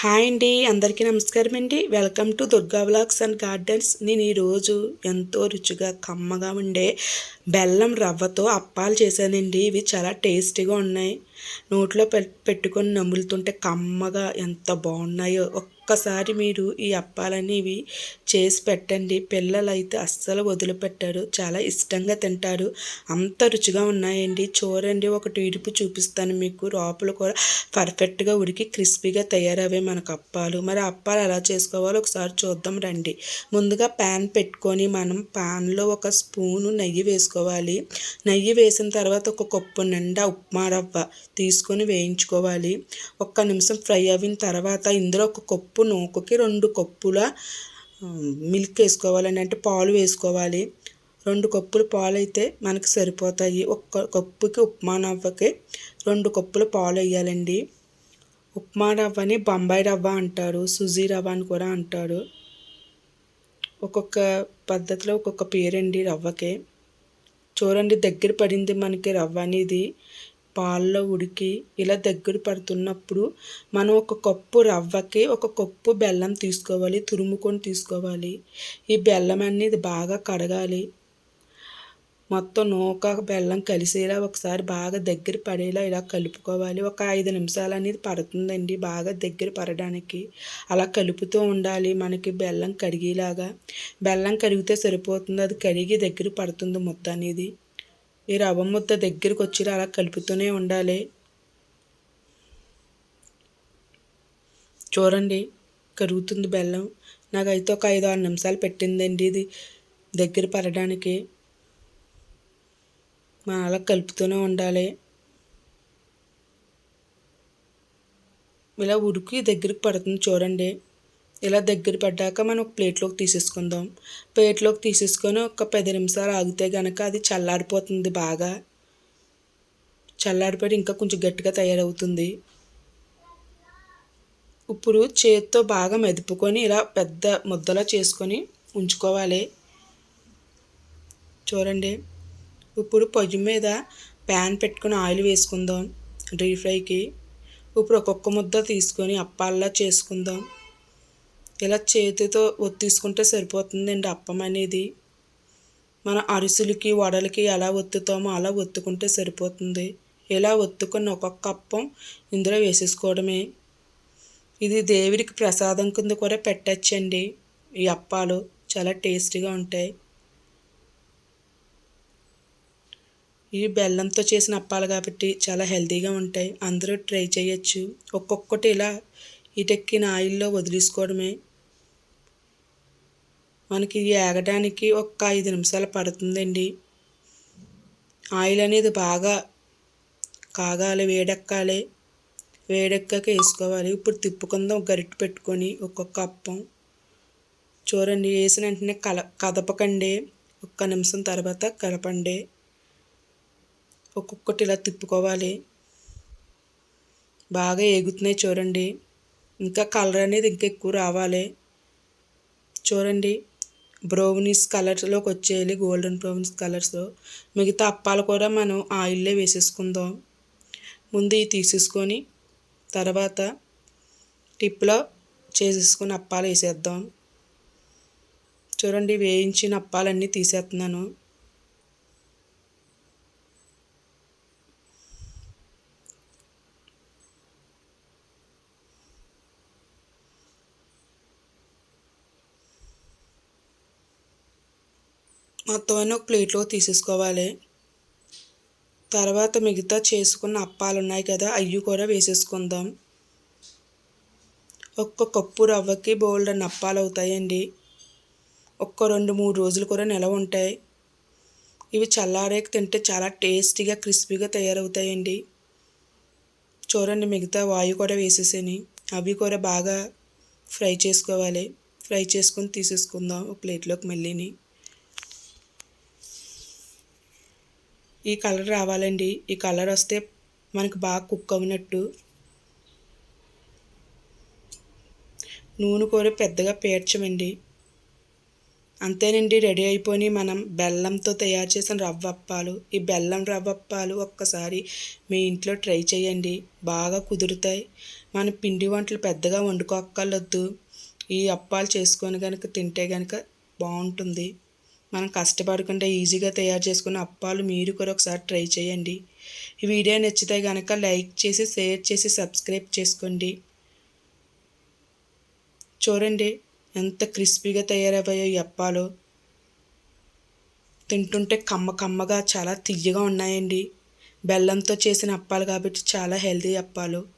Hi అండి అందరికీ నమస్కారం అండి. Welcome to Durga vlogs and gardens. నేను ఈరోజు ఎంతో రుచిగా కమ్మగా ఉండే బెల్లం రవ్వతో అప్పాలు చేశానండి. ఇవి చాలా టేస్టీగా ఉన్నాయి. నోట్లో పెట్టుకొని నములుతుంటే కమ్మగా ఎంత బాగున్నాయో. ఒక్కసారి మీరు ఈ అప్పాలనేవి చేసి పెట్టండి. పిల్లలు అయితే అస్సలు వదిలిపెట్టారు. చాలా ఇష్టంగా తింటారు. అంత రుచిగా ఉన్నాయండి. చూడండి ఒకటి ఇడుపు చూపిస్తాను మీకు. లోపల కూడా పర్ఫెక్ట్గా ఉడికి క్రిస్పీగా తయారవే మనకు అప్పాలు. మరి అప్పాలు ఎలా చేసుకోవాలో ఒకసారి చూద్దాం రండి. ముందుగా ప్యాన్ పెట్టుకొని మనం ప్యాన్లో ఒక స్పూను నెయ్యి వేసుకోవాలి. నెయ్యి వేసిన తర్వాత ఒక కప్పు నిండా ఉప్మా రవ్వ. తీసుకొని వేయించుకోవాలి. ఒక్క నిమిషం ఫ్రై అయిన తర్వాత ఇందులో ఒక కప్పు నూకకి రెండు కప్పుల మిల్క్ వేసుకోవాలని అంటే పాలు వేసుకోవాలి. రెండు కప్పులు పాలు అయితే మనకు సరిపోతాయి. ఒక్క కప్పుకి ఉప్మా నవ్వకి రెండు కప్పులు పాలు వేయాలండి. ఉప్మా రవ్వని బొంబాయి రవ్వ అంటారు సుజీ రవ్వ అని కూడా అంటారు. ఒక్కొక్క పద్ధతిలో ఒక్కొక్క పేరండి రవ్వకి. చూడండి దగ్గర పడింది మనకి రవ్వ అనేది. పాల్లో ఉడికి ఇలా దగ్గర పడుతున్నప్పుడు మనం ఒక కప్పు రవ్వకి ఒక కప్పు బెల్లం తీసుకోవాలి తురుముకొని తీసుకోవాలి. ఈ బెల్లం అనేది బాగా కడగాలి. మొత్తం నూక బెల్లం కలిసేలా ఒకసారి బాగా దగ్గర పడేలా ఇలా కలుపుకోవాలి. ఒక ఐదు నిమిషాలు అనేది పడుతుందండి బాగా దగ్గర పడడానికి. అలా కలుపుతూ ఉండాలి మనకి బెల్లం కడిగేలాగా. బెల్లం కరిగితే సరిపోతుంది అది కడిగి దగ్గర పడుతుంది మొత్తం అనేది. ఈ రవ్వ ముద్ద దగ్గరికి వచ్చి అలా కలుపుతూనే ఉండాలి. చూడండి కరుగుతుంది బెల్లం. నాకైతే ఒక ఐదు ఆరు నిమిషాలు పెట్టిందండి ఇది దగ్గర పడడానికి. మనం అలా కలుపుతూనే ఉండాలి. ఇలా ఉడికి దగ్గరికి పడుతుంది చూడండి. ఇలా దగ్గర పడ్డాక మనం ఒక ప్లేట్లోకి తీసేసుకుందాం. ప్లేట్లోకి తీసేసుకొని ఒక పది నిమిషాలు ఆగితే కనుక అది చల్లారిపోతుంది బాగా. చల్లారిపోయి ఇంకా కొంచెం గట్టిగా తయారవుతుంది. ఇప్పుడు చేతితో బాగా మెదుపుకొని ఇలా పెద్ద ముద్దలా చేసుకొని ఉంచుకోవాలి. చూడండి. ఇప్పుడు పొయ్యి మీద ప్యాన్ పెట్టుకొని ఆయిల్ వేసుకుందాం. డీప్ ఫ్రైకి. ఇప్పుడు ఒక్కొక్క ముద్ద తీసుకొని అప్పాల్లా చేసుకుందాం. ఇలా చేతితో ఒత్తిసుకుంటే సరిపోతుందండి అప్పం అనేది. మన అరిసెలకి వడలకి ఎలా ఒత్తుతామో అలా ఒత్తుకుంటే సరిపోతుంది. ఇలా ఒత్తుకున్న ఒక్కొక్క అప్పం ఇందులో వేసేసుకోవడమే. ఇది దేవుడికి ప్రసాదం కింద కూడా పెట్టచ్చండి. ఈ అప్పాలు చాలా టేస్టీగా ఉంటాయి. ఈ బెల్లంతో చేసిన అప్పాలు కాబట్టి చాలా హెల్తీగా ఉంటాయి. అందరూ ట్రై చేయొచ్చు. ఒక్కొక్కటి ఇలా ఇటెక్కిన ఆయిల్లో వదిలేసుకోవడమే. మనకి ఏగడానికి ఒక ఐదు నిమిషాలు పడుతుందండి. ఆయిల్ అనేది బాగా కాగాలి వేడెక్కాలి. వేడెక్కాక వేసుకోవాలి. ఇప్పుడు తిప్పుకుందాం గరిటె పెట్టుకొని ఒక్కొక్క అప్పం చూడండి వేసిన వెంటనే కల కదపకండి. ఒక్క నిమిషం తర్వాత కలపండి. ఒక్కొక్కటి ఇలా తిప్పుకోవాలి. బాగా ఎగుతున్నాయి చూడండి. ఇంకా కలర్ అనేది ఇంకా ఎక్కువ రావాలి. చూడండి. బ్రౌనీస్ కలర్స్లోకి వచ్చేయాలి గోల్డెన్ బ్రౌనీస్ కలర్స్లో మిగతా అప్పాలు కూడా మనం ఆయిల్లో వేసేసుకుందాం. ముందు ఇవి తీసేసుకొని తర్వాత టిప్లో చేసేసుకుని అప్పాలు వేసేద్దాం. చూడండి వేయించిన అప్పాలన్నీ తీసేస్తున్నాను. మొత్తం అన్నీ ఒక ప్లేట్లో తీసేసుకోవాలి. తర్వాత మిగతా చేసుకున్న అప్పాలు ఉన్నాయి కదా అవి కూడా వేసేసుకుందాం. ఒక్క కప్పు రవ్వకి బోల్డ్ అని అప్పాలు అవుతాయండి. ఒక్క రెండు మూడు రోజులు కూడా నిలవ ఉంటాయి. ఇవి చల్లారేకి తింటే చాలా టేస్టీగా క్రిస్పీగా తయారవుతాయండి. చూడండి మిగతా వాయు కూడా వేసేసాయి అవి కూడా బాగా ఫ్రై చేసుకోవాలి. ఫ్రై చేసుకొని తీసేసుకుందాం ఒక ప్లేట్లోకి మళ్ళీని. ఈ కలర్ రావాలండి. ఈ కలర్ వస్తే మనకు బాగా కుక్ అవునట్టు నూనె కూర పెద్దగా పేర్చమండి. అంతేనండి రెడీ అయిపోయి మనం బెల్లంతో తయారు చేసిన రవ్వ అప్పాలు. ఈ బెల్లం రవ్వ అప్పాలు ఒక్కసారి మీ ఇంట్లో ట్రై చేయండి. బాగా కుదురుతాయి. మన పిండి వంటలు పెద్దగా వండుకోక్కర్లొద్దు. ఈ అప్పాలు చేసుకొని కనుక తింటే కనుక బాగుంటుంది. మనం కష్టపడకుండా ఈజీగా తయారు చేసుకున్న అప్పాలు మీరు కూడా ఒకసారి ట్రై చేయండి. ఈ వీడియో నచ్చితే కనుక లైక్ చేసి షేర్ చేసి సబ్స్క్రైబ్ చేసుకోండి. చూడండి ఎంత క్రిస్పీగా తయారయ్యాయో ఈ అప్పాలు. తింటుంటే కమ్మ కమ్మగా చాలా తియ్యగా ఉన్నాయండి. బెల్లంతో చేసిన అప్పాలు కాబట్టి చాలా హెల్తీ అప్పాలు.